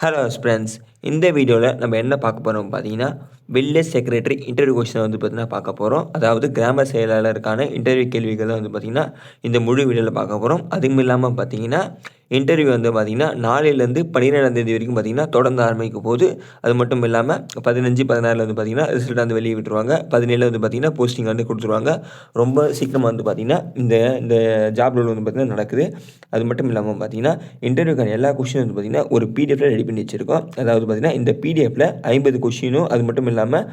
Hello friends இந்த வீடியோவில் நம்ம என்ன பார்க்க போகிறோம் பார்த்தீங்கன்னா வில்லேஜ் செக்ரட்டரி இன்டர்வியூ கொஸ்டினை வந்து பார்த்தீங்கன்னா பார்க்க போகிறோம் அதாவது கிராம செயலாளருக்கான இன்டர்வியூ கேள்விகள் தான் வந்து பார்த்திங்கன்னா இந்த முழு வீடியோவில் பார்க்க போகிறோம் அதுவும் இல்லாமல் பார்த்தீங்கன்னா இன்டர்வியூ வந்து பார்த்திங்கன்னா நாளையிலேருந்து பன்னிரெண்டாம் தேதி வரைக்கும் பார்த்திங்கன்னா தொடர்ந்து ஆரம்பிக்கும் போது அது மட்டும் இல்லாமல் பதினஞ்சு பதினாறில் வந்து பார்த்திங்கன்னா ரிசல்ட் வந்து வெளியே விட்டுருவாங்க. பதினேழில் வந்து பார்த்திங்கன்னா போஸ்டிங் வந்து கொடுத்துருவாங்க. ரொம்ப சீக்கிரமாக வந்து பார்த்திங்கன்னா இந்த இந்த ஜாப் ரோல் வந்து பார்த்திங்கன்னா நடக்குது. அது மட்டும் இல்லாமல் பார்த்திங்கன்னா இன்டர்வியூக்கான எல்லா கொஷினும் வந்து பார்த்திங்கன்னா ஒரு பிடிஎஃபில் ரெடி பண்ணி வச்சுருக்கோம். அதாவது பார்த்திங்கன்னா இந்த பிடிஎஃப்பில் ஐம்பது கொஷினும் அது மட்டும் இல்லாமல் இல்லாமல்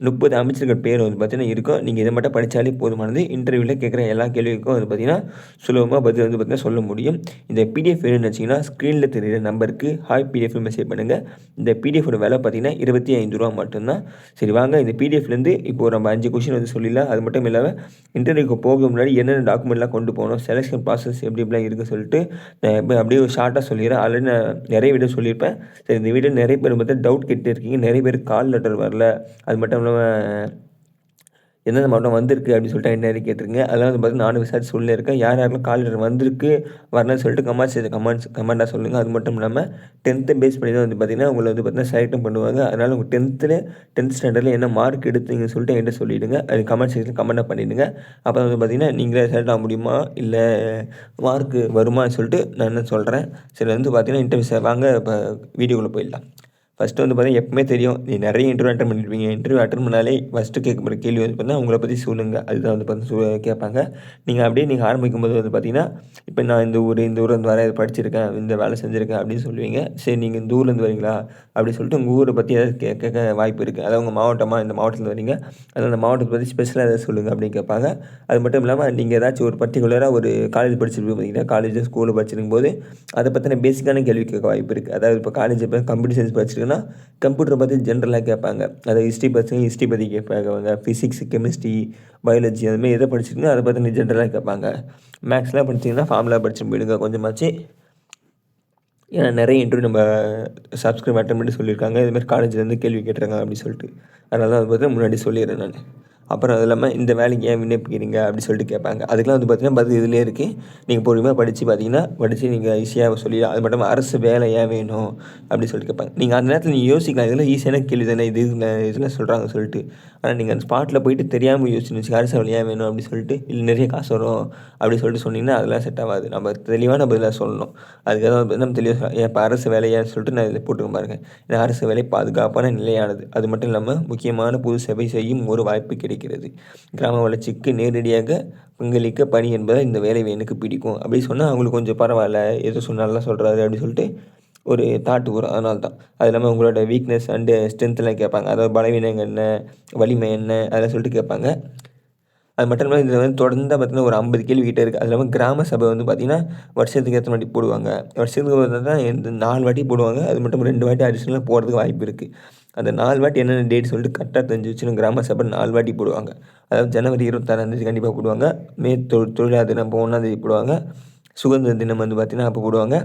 முப்பது அமைச்சர்கள் பேர் வந்து பார்த்திங்கன்னா இருக்கும் நீங்கள் இதை மட்டும் படித்தாலே போதுமானது. இன்டர்வியூவில் கேட்குற எல்லா கேள்விக்கும் வந்து பார்த்திங்கன்னா சுலபமாக பதில் வந்து பார்த்திங்கன்னா சொல்ல முடியும். இந்த பிடிஎஃப் வேணும்னு வச்சிங்கன்னா ஸ்க்ரீனில் தெரிகிற நம்பருக்கு ஹாய் பிடிஎஃப் மெசேஜ் பண்ணுங்கள் இந்த பிடிஎஃபோட விலை பார்த்திங்கன்னா இருபத்தி ஐந்து ரூபா மட்டும்தான். சரி வாங்க இந்த பிடிஎஃப்லேருந்து இப்போ நம்ம அஞ்சு கொஷின் வந்து சொல்லிடலாம். அது மட்டும் இல்லாமல் இன்டர்வியூக்கு போக முன்னாடி என்னென்ன டாக்குமெண்ட்லாம் கொண்டு போகணும் செலெக்ஷன் ப்ராசஸ் எப்படி எப்படிலாம் இருக்குன்னு சொல்லிட்டு நான் இப்போ அப்படியே ஒரு ஷார்ட்டாக சொல்லிடுறேன். ஆல்ரெடி நான் நிறைய வீடியோ சொல்லியிருப்பேன். சரி இந்த வீடியோ நிறைய பேர் பார்த்து டவுட் கேட்டு இருக்கீங்க. நிறைய பேர் கால் லெட்டர் வரல. அது மட்டும் இல்லாமல் எந்தெந்த மாவட்டம் வந்திருக்கு அப்படின்னு சொல்லிட்டு என்ன கேட்டிருங்க அதெல்லாம் வந்து பார்த்து நானும் விசாரிச்சு சொல்லியிருக்கேன். யார் யாரெல்லாம் கால் லெட்டர் வந்திருக்கு வரலன்னு சொல்லிட்டு கமெண்ட்ஸ் கமெண்ட்ஸ் கமெண்ட்டாக சொல்லுங்கள் அது மட்டும் இல்லாமல் டென்த்தை பேஸ் பண்ணி தான் வந்து பார்த்திங்கன்னா உங்களை வந்து பார்த்திங்கன்னா செலக்டும் பண்ணுவாங்க. அதனால் உங்கள் டென்த்தில் டென்த் ஸ்டாண்டர்டில் என்ன மார்க் எடுத்தீங்கன்னு சொல்லிட்டு என்கிட்ட சொல்லிவிடுங்க அது கமெண்ட் செக்ஷன் கமெண்ட்டாக பண்ணிவிடுங்க அப்போ வந்து பார்த்திங்கன்னா நீங்களே செலக்ட் ஆக முடியுமா? இல்லை மார்க் வருமான்னு சொல்லிட்டு நான் என்ன சொல்கிறேன் சரி வந்து பார்த்திங்கன்னா இன்டர்வியூ வாங்க இப்போ வீடியோக்குள்ளே போயிடலாம். ஃபஸ்ட்டு வந்து பார்த்தீங்கன்னா எப்பவுமே தெரியும். நீ நிறைய இன்டர்வியூ அட்டன் பண்ணியிருப்பீங்க இன்டர்வியூ அட்டன் பண்ணாலே ஃபஸ்ட்டு கேட்குற கேள்வி வந்து பார்த்தீங்கன்னா உங்களை பற்றி சொல்லுங்கள் அதுதான் வந்து பார்த்து கேட்பாங்க. நீங்கள் அப்படியே நீங்கள் ஆரம்பிக்கும் போது வந்து பார்த்தீங்கன்னா இப்போ நான் இந்த ஊர் இந்த ஊர் வந்து வர படிச்சிருக்கேன் இந்த வேலை செஞ்சுருக்கேன் அப்படின்னு சொல்லுவீங்க. சரி நீங்கள் இந்த ஊர்லேருந்து வரீங்களா? அப்படின்னு சொல்லிட்டு உங்கள் ஊரை பற்றி ஏதாவது கே கேட்க வாய்ப்பு இருக்குது அதாவது உங்கள் மாவட்டமாக இந்த மாவட்டத்தில் வரீங்க. அதில் அந்த மாவட்டத்தை பற்றி ஸ்பெஷலாக எதாவது சொல்லுங்கள் அப்படின்னு கேட்பாங்க. அது மட்டும் இல்லாமல் நீங்கள் ஏதாச்சும் ஒரு பர்டிகுலராக ஒரு காலேஜ் படிச்சிருப்பீங்க பார்த்தீங்கன்னா காலேஜ் ஸ்கூலில் படிச்சிருக்கும் போது அதை பற்றின பேசிக்கான கேள்வி கேட்க வாய்ப்பு இருக்குது அதாவது இப்போ காலேஜ் இப்போ கம்ப்யூட்டர் சயின்ஸ் படிச்சிருக்கேன். கேட்டிங்கன்னா கம்ப்யூட்டரை பற்றி ஜென்ரலாக கேட்பாங்க. அதை ஹிஸ்ட்ரி பற்றி ஹிஸ்ட்ரி பற்றி கேட்பாங்க ஃபிசிக்ஸ் கெமிஸ்ட்ரி பயாலஜி அதுமாதிரி எதை படிச்சிருக்கீங்க அதை பற்றி ஜென்ரலாக கேட்பாங்க. மேக்ஸ்லாம் படிச்சிங்கன்னா ஃபார்முலா படிச்சு போயிடுங்க. கொஞ்சமாச்சு. ஏன்னா நிறைய இன்டர்வியூ நம்ம சப்ஸ்கிரைப் அட்டன் பண்ணி சொல்லியிருக்காங்க. இதுமாதிரி காலேஜ்லேருந்து கேள்வி கேட்டிருக்காங்க அப்படின்னு சொல்லிட்டு. அதனால தான் அதை பற்றி முன்னாடி சொல்லிடுறேன் நான். அப்புறம் அது இல்லாமல் இந்த வேலைக்கு ஏன் விண்ணப்பிக்கிறீங்க அப்படின்னு சொல்லிட்டு கேட்பாங்க. அதுக்கெலாம் வந்து பார்த்திங்கன்னா பதில் இதிலே இருக்குது நீங்கள் பொறுமையாக படித்து பார்த்தீங்கன்னா படித்து நீங்கள் ஈஸியாக சொல்லி அது மட்டும் அரசு வேலை ஏன் வேணும் அப்படின்னு சொல்லிட்டு கேட்பாங்க. நீங்கள் அந்த நேரத்தில் நீங்கள் யோசிக்கலாம் இதெல்லாம் ஈஸியான கேள்வி தானே இது இதெல்லாம் சொல்கிறாங்க சொல்லிட்டு. ஆனால் நீங்கள் அந்த ஸ்பாட்டில் போயிட்டு தெரியாமல் யோசிச்சு அரசு வேலை ஏன் வேணும் அப்படின்னு சொல்லிட்டு இல்லை நிறைய காசு வரும் அப்படின்னு சொல்லிட்டு சொன்னீங்கன்னா அதெல்லாம் செட் ஆகாது. நம்ம தெளிவான பதிலாக சொல்லணும். அதுக்காக தான் நம்ம தெளிவாக இப்போ அரசு வேலையான்னு சொல்லிட்டு நான் இதில் போட்டுக்க பாருங்க. ஏன்னா அரசு வேலை பாதுகாப்பான நிலையானது. அது மட்டும் இல்லாமல் முக்கியமான பொது சேவை செய்யும் ஒரு வாய்ப்பு கிடைக்கும். கிடைக்கிறது. கிராம வளர்ச்சிக்கு நேரடியாக பங்களிக்க பணி என்பதை இந்த வேலை எனக்கு பிடிக்கும். அப்படி சொன்னால் அவங்களுக்கு கொஞ்சம் பரவாயில்ல எது சொன்னாலாம் சொல்கிறாரு அப்படின்னு சொல்லிட்டு ஒரு தாட்டு வரும். அதனால தான் அது இல்லாமல் உங்களோட வீக்னஸ் அண்டு ஸ்ட்ரென்த்லாம் கேட்பாங்க. அதாவது பலவீனங்கள் என்ன வலிமை என்ன அதெல்லாம் சொல்லிட்டு கேட்பாங்க. அது மட்டும் இல்லாமல் இதில் வந்து தொடர்ந்து பார்த்திங்கன்னா ஒரு ஐம்பது கேள்வி கிட்டே இருக்குது அது இல்லாமல் கிராம சபை வந்து பார்த்திங்கன்னா வருஷத்துக்கு எத்தனை வாட்டி போடுவாங்க? வருஷத்துக்கு தான் இந்த நாலு வாட்டி போடுவாங்க. அது மட்டும் ரெண்டு வாட்டி அடிஷ்னலாக போகிறதுக்கு வாய்ப்பு இருக்குது அந்த நாலு வாட்டி என்னென்ன டேட் சொல்லிட்டு கரெக்டாக தெரிஞ்சு வச்சுன்னு கிராம சபை நாலு வாட்டி போடுவாங்க. அதாவது ஜனவரி இருபத்தாறாந்தேதி கண்டிப்பாக போடுவாங்க. மே தொ தொழிலாளர் தினம் இப்போ ஒன்றாந்தேதி போடுவாங்க. சுதந்திர தினம் வந்து பார்த்திங்கன்னா அப்போ போடுவாங்க.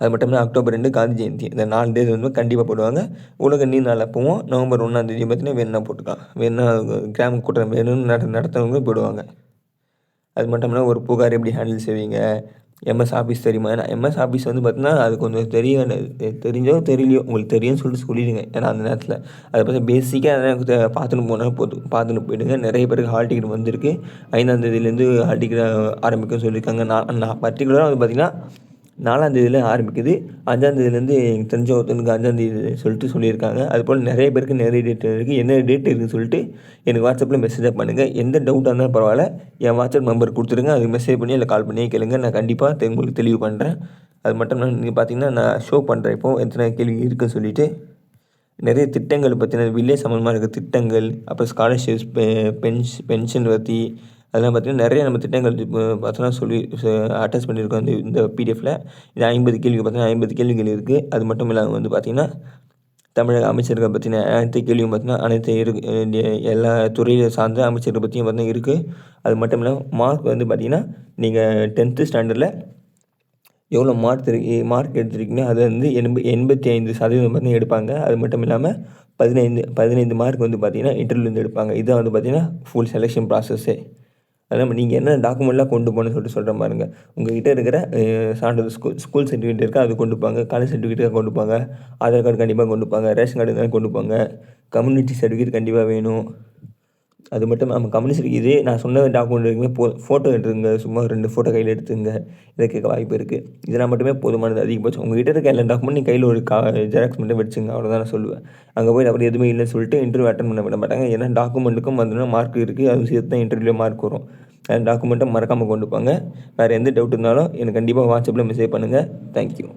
அது மட்டும் இல்லாமல் அக்டோபர் ரெண்டு காந்தி ஜெயந்தி இந்த நாலு தேதி வந்து கண்டிப்பாக போடுவாங்க. உலக நீர் நாள் அப்போவும் நவம்பர் ஒன்றாந்தேதி பார்த்தீங்கன்னா வேணுன்னா போட்டுக்கலாம். வேணுன்னா கிராம கூட்டம் வேணும்னு நட நடத்துறவங்க போடுவாங்க. அது மட்டும் இல்லாமல் ஒரு புகார் எப்படி ஹேண்டில் செய்வீங்க? எம்எஸ் ஆஃபீஸ் தெரியுமா? ஏன்னா எம்எஸ் ஆஃபீஸ் வந்து பார்த்தீங்கன்னா அது கொஞ்சம் தெரிய தெரிஞ்சோ தெரியலையோ உங்களுக்கு தெரியும்னு சொல்லிட்டு சொல்லிடுங்க. ஏன்னா அந்த நேரத்தில் அதை பற்றி பேசிக்காக அதை பார்த்துன்னு போனால் போதும். பார்த்துன்னு போயிடுங்க. நிறைய பேருக்கு ஹால் டிக்கெட் வந்திருக்கு. ஐந்தாந்தேதியிலேருந்து ஹால் டிக்கெட் ஆரம்பிக்கும்னு சொல்லியிருக்காங்க. நான் நான் பர்டிகுலராக வந்து பார்த்திங்கன்னா நாலாந்தேதியில் ஆரம்பிக்குது. அஞ்சாந்தேதியிலேருந்து எனக்கு தெரிஞ்ச ஒருத்தனுக்கு அஞ்சாந்தேதி சொல்லிட்டு சொல்லியிருக்காங்க. அதுபோல் நிறைய பேருக்கு நிறைய டேட் இருக்குது என்ன டேட் இருக்குதுன்னு சொல்லிட்டு எனக்கு வாட்ஸ்அப்பில் மெசேஜாக பண்ணுங்கள் எந்த டவுட்டாக இருந்தாலும் பரவாயில்ல. என் வாட்ஸ்அப் நம்பர் கொடுத்துருங்க. அதுக்கு மெசேஜ் பண்ணி இல்லை கால் பண்ணியே கேளுங்க. நான் கண்டிப்பாக உங்களுக்கு தெளிவு பண்ணுறேன் அது மட்டும் இல்லாமல் நீங்கள் பார்த்தீங்கன்னா நான் ஷோ பண்ணுறேன் இப்போது எத்தனை கேள்வி இருக்குதுன்னு சொல்லிவிட்டு நிறைய திட்டங்கள் பற்றின வில்லேஜ் சம்மந்தமாக இருக்க திட்டங்கள் அப்புறம் ஸ்காலர்ஷிப்ஸ் பென்ஷ் பென்ஷன் பற்றி அதெல்லாம் பார்த்திங்கன்னா நிறைய நம்ம திட்டங்கள் இப்போ பார்த்தோன்னா சொல்லி அட்டாச் பண்ணியிருக்கோம் வந்து இந்த பிடிஎஃப்பில் இது ஐம்பது கேள்வி பார்த்தீங்கன்னா ஐம்பது கேள்விகள் இருக்குது அது மட்டும் இல்லாமல் வந்து பார்த்திங்கன்னா தமிழக அமைச்சர்கள் பற்றின அனைத்து கேள்வியும் பார்த்திங்கன்னா அனைத்து இருக்கு எல்லா துறையை சார்ந்த அமைச்சர்கள் பற்றியும் பார்த்திங்கன்னா இருக்குது அது மட்டும் இல்லாமல் மார்க் வந்து பார்த்திங்கன்னா நீங்கள் டென்த்து ஸ்டாண்டர்டில் எவ்வளோ மார்க் மார்க் எடுத்துருக்கீங்கன்னா அது வந்து எண்ப எண்பத்தி ஐந்து சதவீதம் பார்த்தீங்கன்னா எடுப்பாங்க. அது மட்டும் இல்லாமல் பதினைந்து பதினைந்து மார்க் வந்து பார்த்திங்கன்னா இன்டர்வியூலேருந்து எடுப்பாங்க. இதான் வந்து பார்த்திங்கன்னா ஃபுல் செலெக்ஷன் ப்ராசஸ்ஸே அதான் நீங்கள் என்ன டாக்குமெண்ட்லாம் கொண்டு போகணும்னு சொல்லிட்டு சொல்கிறேன் பாருங்கள் உங்ககிட்ட இருக்கிற சான்றிதழ் ஸ்கூல் ஸ்கூல் சர்டிஃபிகேட் இருக்கா அது கொண்டு போங்க. காலேஜ் சர்டிஃபிகேட் கொண்டு போங்க. ஆதார் கார்டு கண்டிப்பாக கொண்டு போங்க. ரேஷன் கார்டு இருந்தாலும் கொண்டு போங்க. கம்யூனிட்டி சர்டிஃபிகேட் கண்டிப்பாக வேணும். அது மட்டும் நம்ம கம்யூனிஸ்ட் இதே நான் சொன்ன டாக்குமெண்ட் இருக்குமே போ ஃபோட்டோ எடுத்துங்க சும்மா ரெண்டு ஃபோட்டோ கையில் எடுத்துங்க இதை கேட்க வாய்ப்பு இருக்குது இதெல்லாம் மட்டுமே போதுமானது அதிகபட்சம். உங்ககிட்ட இருக்க எல்லா டாக்குமெண்ட் கையில் ஒரு கா ஜெராக்ஸ் மட்டும் வச்சுங்க அவ்வளோதான் நான் சொல்லுவேன். அங்கே போய் அப்படி எதுவுமே இல்லைன்னு சொல்லிட்டு இன்டர்வியூ அட்டன் பண்ண விட மாட்டாங்க. ஏன்னா டாக்குமெண்ட்டுக்கும் வந்தோன்னா மார்க் இருக்குது அது சேர்த்து தான் இன்டர்வியூவில் மார்க் வரும். அந்த டாக்குமெண்ட்டை மறக்காமல் கொண்டு போங்க. வேறு எந்த டவுட் இருந்தாலும் எனக்கு கண்டிப்பாக வாட்ஸ்அப்பில் மெசேஜ் பண்ணுங்கள் தேங்க்யூ